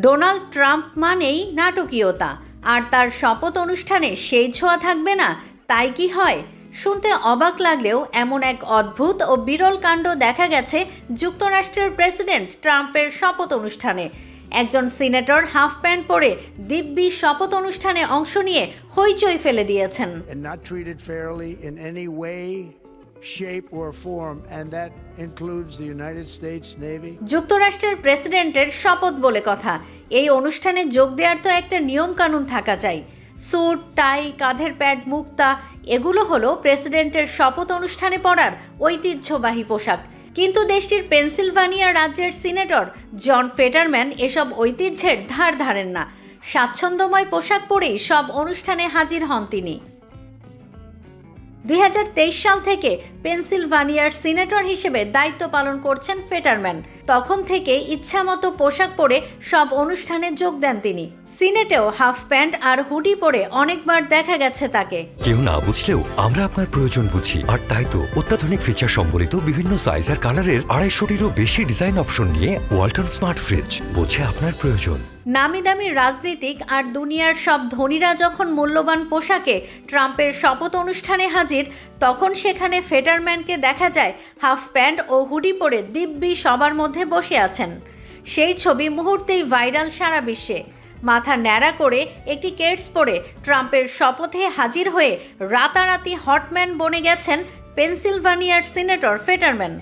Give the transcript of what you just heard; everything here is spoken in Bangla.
ডোনাল্ড ট্রাম্প মানেই নাটকীয়তা। আর তার শপথ অনুষ্ঠানে সেই ছোঁয়া থাকবে না তাই কি হয়? শুনতে অবাক লাগলেও এমন এক অদ্ভুত ও বিরল কাণ্ড দেখা গেছে যুক্তরাষ্ট্রের প্রেসিডেন্ট ট্রাম্পের শপথ অনুষ্ঠানে। একজন সিনেটর হাফ প্যান্ট পরে দিব্যি শপথ অনুষ্ঠানে অংশ নিয়ে হইচই ফেলে দিয়েছেন। Shape, or form, and that includes the United States Navy. যুক্তরাষ্ট্রের প্রেসিডেন্টের শপথ বলে কথা। এই অনুষ্ঠানে যোগ দেওয়ার তো একটা নিয়ম কানুন থাকা চাই। স্যুট টাই কাঁধের প্যাড মুক্তা এগুলো হলো প্রেসিডেন্টের শপথ অনুষ্ঠানে পরার ঐতিহ্যবাহী পোশাক। কিন্তু দেশটির পেনসিলভানিয়া রাজ্যের সিনেটর জন ফেটারম্যান এসব ঐতিহ্যের ধার ধারেন না। স্বাচ্ছন্দ্যময় পোশাক পরেই সব অনুষ্ঠানে হাজির হন তিনি। দুই হাজার তেইশ সাল থেকে পেনসিলভানিয়ার সিনেটর হিসেবে দায়িত্ব পালন করছেন ফেটারম্যান। তখন থেকে ইচ্ছামতো পোশাক পরে সব অনুষ্ঠানে যোগ দেন তিনি। সিনেটেও হাফ প্যান্ট আর হুডি পরে অনেকবার দেখা গেছে তাকে। কেউ না বুঝলেও আমরা আপনার প্রয়োজন বুঝি। আর তাই তো অত্যাধুনিক ফিচার সম্বলিত বিভিন্ন সাইজ আর কালারের আড়াইশোটিরও বেশি ডিজাইন অপশন নিয়ে ওয়ালটন স্মার্ট ফ্রিজ বোঝে আপনার প্রয়োজন। নামি দামি রাজনীতিক আর দুনিয়ার সব ধনীরা যখন মূল্যবান পোশাকে ট্রাম্পের শপথ অনুষ্ঠানে হাজির তখন সেখানে ফেটারম্যানকে দেখা যায় হাফ প্যান্ট ও হুডি পরে দিব্যি সবার মধ্যে বসে আছেন। সেই ছবি মুহূর্তেই ভাইরাল সারা বিশ্বে। মাথা ন্যাড়া করে একটি কেটস পরে ট্রাম্পের শপথে হাজির হয়ে রাতারাতি হটম্যান বনে গেছেন পেনসিলভানিয়ার সিনেটর ফেটারম্যান।